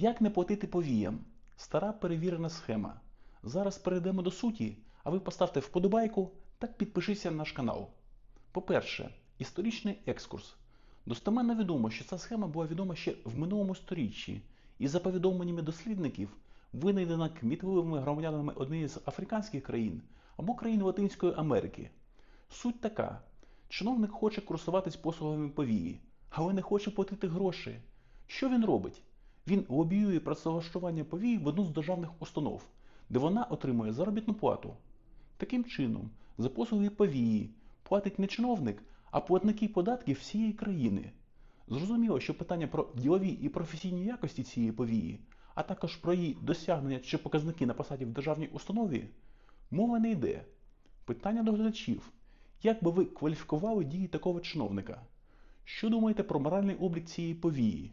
Як не платити повіям? Стара перевірена схема. Зараз перейдемо до суті, а ви поставте вподобайку та підпишіться на наш канал. По-перше, історичний екскурс. Достеменно відомо, що ця схема була відома ще в минулому сторіччі, і за повідомленнями дослідників, винайдена кмітливими громадянами однієї з африканських країн або країн Латинської Америки. Суть така: чиновник хоче курсуватись послугами повії, але не хоче платити гроші. Що він робить? Він лобіює працевлаштування повії в одну з державних установ, де вона отримує заробітну плату. Таким чином, за послуги повії платить не чиновник, а платники податків всієї країни. Зрозуміло, що питання про ділові і професійні якості цієї повії, а також про її досягнення чи показники на посаді в державній установі, мова не йде. Питання до глядачів. Як би ви кваліфікували дії такого чиновника? Що думаєте про моральний облік цієї повії?